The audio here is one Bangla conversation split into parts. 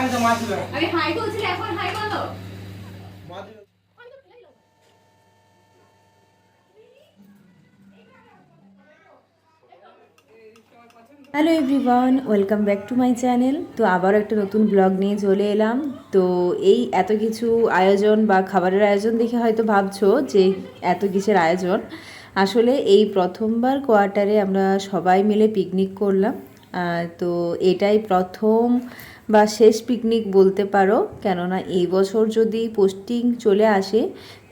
আমি তো মা আমি হাই বলছি এখন হাই বলো। মা hello everyone welcome back to my channel তো আবার একটা নতুন ব্লগ নিয়ে চলে এলাম। তো এই এত কিছু আয়োজন বা খাবারের আয়োজন দেখে হয়তো ভাবছ যে এত কিসের আয়োজন। আসলে এই প্রথমবার কোয়ার্টারে আমরা সবাই মিলে পিকনিক করলাম। তো এটাই প্রথম বা শেষ পিকনিক বলতে পারো। কেননা এই বছর যদি পোস্টিং চলে আসে,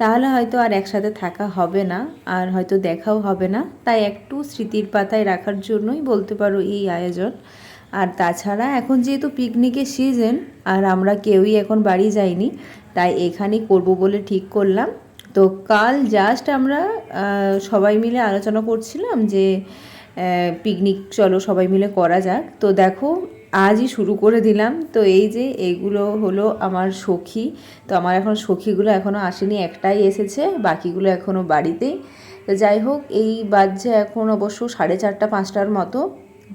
তাহলে হয়তো আর একসাথে থাকা হবে না, আর হয়তো দেখাও হবে না। তাই একটু স্মৃতির পাতায় রাখার জন্যই বলতে পারো এই আয়োজন। আর তাছাড়া এখন যেহেতু পিকনিকের সিজন আর আমরা কেউই এখন বাড়ি যাইনি, তাই এখানেই করব বলে ঠিক করলাম। তো কাল জাস্ট আমরা সবাই মিলে আলোচনা করছিলাম যে পিকনিক চলো সবাই মিলে করা যাক। তো দেখো, আজই শুরু করে দিলাম। তো এই যে এইগুলো হলো আমার সখী। তো আমার এখন সখীগুলো এখনও আসেনি, একটাই এসেছে, বাকিগুলো এখনও বাড়িতেই। তো যাই হোক, এই বাজছে এখন অবশ্য সাড়ে চারটা, পাঁচটার মতো।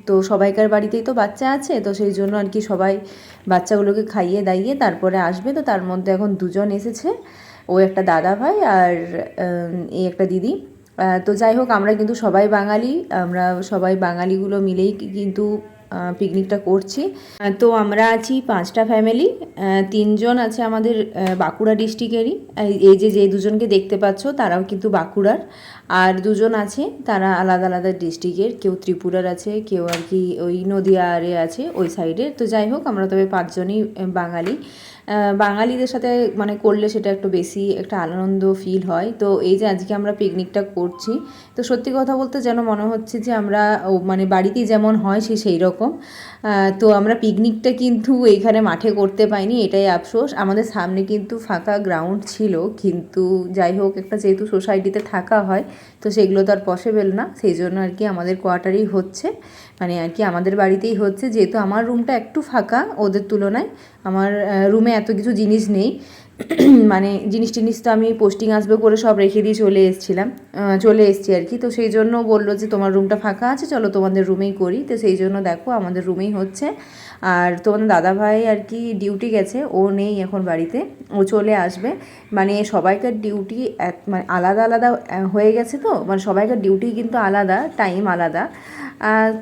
তো সবাইকার বাড়িতেই তো বাচ্চা আছে, তো সেই জন্য আর কি সবাই বাচ্চাগুলোকে খাইয়ে দাইয়ে তারপরে আসবে। তো তার মধ্যে এখন দুজন এসেছে, ও একটা দাদা ভাই আর এই একটা দিদি। তো যাই হোক আমরা কিন্তু সবাই বাঙালি আমরা সবাই বাঙালিগুলো মিলেই কিন্তু পিকনিকটা করছি। তো আমরা আছি পাঁচটা ফ্যামিলি তিনজন আছে আমাদের বাঁকুড়া ডিস্ট্রিক্টেরই এই যে যে দুজনকে দেখতে পাচ্ছ, তারাও কিন্তু বাঁকুড়ার। আর দুজন আছে, তারা আলাদা আলাদা ডিস্ট্রিক্টের কেউ ত্রিপুরার আছে, কেউ আর কি ওই নদিয়ারে আছে, ওই সাইডের তো যাই হোক, আমরা তবে পাঁচজনই বাঙালি। বাঙালিদের সাথে মানে করলে সেটা একটু বেশি একটা আনন্দ ফিল হয়। তো এই যে আজকে আমরা পিকনিকটা করছি, তো সত্যি কথা বলতে যেন মনে হচ্ছে যে আমরা মানে বাড়িতেই যেমন হয় সে সেই রকম আহ, তো আমরা পিকনিকটা কিন্তু এইখানে মাঠে করতে পাইনি এটাই আফসোস। আমাদের সামনে কিন্তু ফাঁকা গ্রাউন্ড ছিল কিন্তু যাই হোক একটা যেহেতু সোসাইটিতে থাকা হয় তো সেগুলো তো আর পসিবল না। সেই জন্য আর কি আমাদের কোয়ার্টারেই হচ্ছে। মানে আর কি আমাদের বাড়িতেই হচ্ছে। যেহেতু আমার রুমটা একটু ফাঁকা ওদের তুলনায়। আমার রুমে এত কিছু জিনিস নেই। মানে জিনিস টিনিস তো আমি পোস্টিং আসবে করে সব রেখে দিয়ে চলে এসেছিলাম। চলে এসেছি আর কি। তো সেই জন্য বলল যে, তোমার রুমটা ফাঁকা আছে, চলো তোমাদের রুমেই করি। তো সেই জন্য দেখো আমাদের রুমেই হচ্ছে। আর তোমাদের দাদা ভাই আর কি ডিউটি গেছে, ও নেই এখন বাড়িতে। ও চলে আসবে। মানে সবাইকার ডিউটি মানে আলাদা আলাদা হয়ে গেছে তো? মানে সবাইকার ডিউটি কিন্তু আলাদা টাইম আলাদা।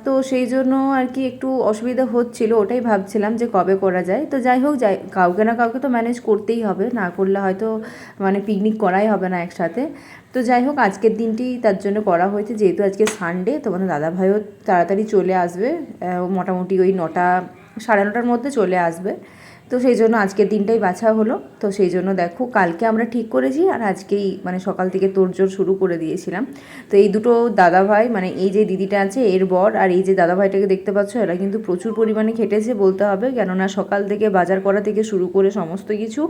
তো সেই জন্য আর কি একটু অসুবিধা হচ্ছিল, ওটাই ভাবছিলাম যে কবে করা যায়। তো যাই হোক, যাই, কাউকে না কাউকে তো ম্যানেজ করতেই হবে, না করলে হয়তো মানে পিকনিক করাই হবে না একসাথে। তো যাই হোক, আজকের দিনটি তার জন্য করা হয়েছে, যেহেতু আজকে সানডে তোমাদের দাদা ভাইও তাড়াতাড়ি চলে আসবে মোটামুটি ওই নটা, সাড়ে নটার মধ্যে চলে আসবে। তো সেই জন্য আজকের দিনটাই বাছা হলো। তো সেই জন্য দেখো, কালকে আমরা ঠিক করেছি আর আজকেই মানে সকাল থেকে তোড়জোড় শুরু করে দিয়েছিলাম। তো এই দুটো দাদা ভাই মানে এই যে দিদিটা আছে, এর বর আর এই যে দাদা ভাইটাকে দেখতে পাচ্ছ, এরা কিন্তু প্রচুর পরিমাণে খেটেছে বলতে হবে। কেননা সকাল থেকে, বাজার করা থেকে শুরু করে সমস্ত কিছু,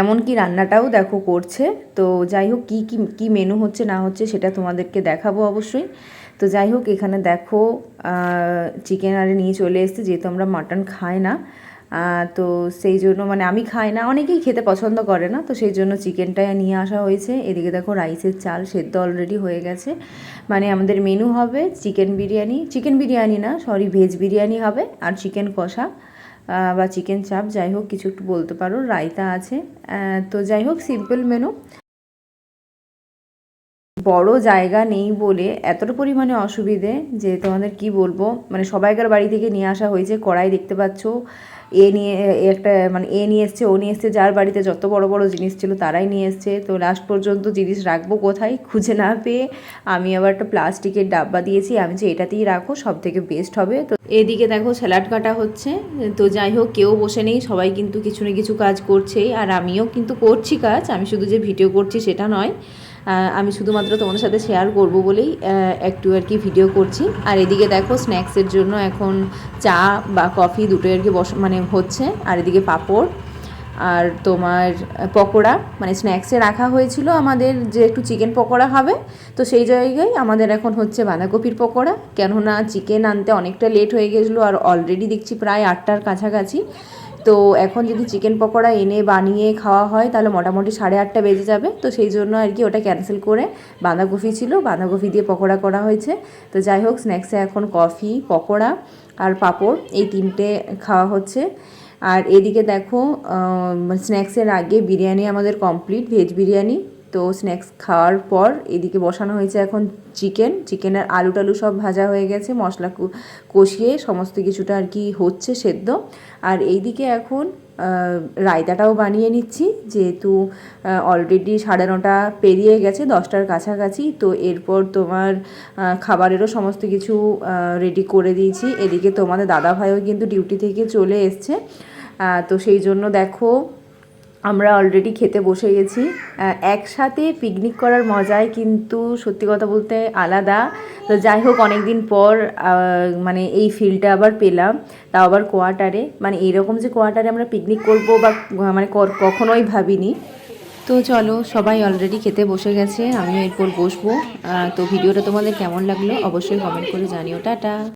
এমনকি রান্নাটাও দেখো করছে। তো যাই হোক, কী কী কী মেনু হচ্ছে, না হচ্ছে সেটা তোমাদেরকে দেখাবো অবশ্যই। তো যাই হোক, এখানে দেখো চিকেন আরে নিয়ে চলে এসছে, যেহেতু আমরা মাটন খাই না। তো সেই জন্য মানে আমি খাই না। অনেকেই খেতে পছন্দ করে না, তো সেই জন্য চিকেনটাই নিয়ে আসা হয়েছে। এদিকে দেখো রাইসের চাল সেদ্ধ অলরেডি হয়ে গেছে। মানে আমাদের মেনু হবে চিকেন বিরিয়ানি। চিকেন বিরিয়ানি না সরি ভেজ বিরিয়ানি হবে আর চিকেন কষা বা চিকেন চাপ, যাই হোক, কিছু একটু বলতে পারো, রায়তা আছে। তো যাই হোক সিম্পল মেনু বড় জায়গা নেই বলে এতটা পরিমাণে অসুবিধে যে তোমাদের কি বলব? মানে সবাইকার বাড়ি থেকে নিয়ে আসা হয়েছে, কড়াই দেখতে পাচ্ছ। এ নিয়ে একটা মানে এ নিয়ে এসছে, ও নিয়ে এসছে, যার বাড়িতে যত বড় বড় জিনিস ছিল তারাই নিয়ে এসছে। তো লাস্ট পর্যন্ত জিনিস রাখব কোথায়? খুঁজে না পেয়ে আমি আবার একটা প্লাস্টিকের ডাব্বা দিয়েছি। আমি যে এটাতেই রাখো সব থেকে বেস্ট হবে। তো এদিকে দেখো স্যালাড কাটা হচ্ছে। তো যাই হোক, কেউ বসে নেই, সবাই কিন্তু কিছু না কিছু কাজ করছেই। আর আমিও কিন্তু করছি কাজ, আমি শুধু যে ভিডিও করছি সেটা নয়। আমি শুধুমাত্র তোমাদের সাথে শেয়ার করব বলেই একটু আর কি ভিডিও করছি। আর এদিকে দেখো স্ন্যাক্সের জন্য এখন চা বা কফি দুটোই আর কি বস মানে হচ্ছে। আর এদিকে পাঁপড় আর তোমার পকোড়া মানে স্ন্যাক্সে রাখা হয়েছিল আমাদের যে একটু চিকেন পকোড়া হবে। তো সেই জায়গায় আমাদের এখন হচ্ছে বাঁধাকপির পকোড়া। কেননা চিকেন আনতে অনেকটা লেট হয়ে গেছিল আর অলরেডি দেখছি প্রায় আটটার কাছাকাছি। তো এখন যদি চিকেন পকোড়া এনে বানিয়ে খাওয়া হয়, তাহলে মোটামুটি সাড়ে আটটা বেজে যাবে। তো সেই জন্য আর কি ওটা ক্যান্সেল করে বাঁধাকপি ছিল, বাঁধাকপি দিয়ে পকোড়া করা হয়েছে। তো যাই হোক স্ন্যাক্সে এখন কফি পকোড়া আর পাঁপড়, এই তিনটে খাওয়া হচ্ছে। আর এদিকে দেখো স্ন্যাক্সের আগে বিরিয়ানি আমাদের কমপ্লিট ভেজ বিরিয়ানি। তো স্ন্যাক্স খাওয়ার পর এদিকে বসানো হয়েছে এখন চিকেন চিকেনের আলু টালু সব ভাজা হয়ে গেছে, মশলা কষিয়ে সমস্ত কিছুটা আর কি হচ্ছে সেদ্ধ। আর এইদিকে এখন রায়তাটাও বানিয়ে নিচ্ছি, যেহেতু অলরেডি সাড়ে নটা পেরিয়ে গেছে, দশটার কাছাকাছি, তো এরপর তোমার খাবারেরও সমস্ত কিছু রেডি করে দিয়েছি। এদিকে তোমাদের দাদা ভাইও কিন্তু ডিউটি থেকে চলে এসছে। তো সেই জন্য দেখো আমরা অলরেডি খেতে বসে গেছি। একসাথে পিকনিক করার মজাই কিন্তু সত্যি কথা বলতে আলাদা। তো যাই হোক অনেক দিন পর মানে এই ফিলটা আবার পেলাম। তাও আবার কোয়ার্টারে মানে এরকম যে কোয়ার্টারে আমরা পিকনিক করব বা মানে কখনোই ভাবিনি। তো চলো, সবাই অলরেডি খেতে বসে গেছে। আমিও এরপর বসবো। তো ভিডিওটা তোমাদের কেমন লাগল অবশ্যই কমেন্ট করে জানিও। টাটা!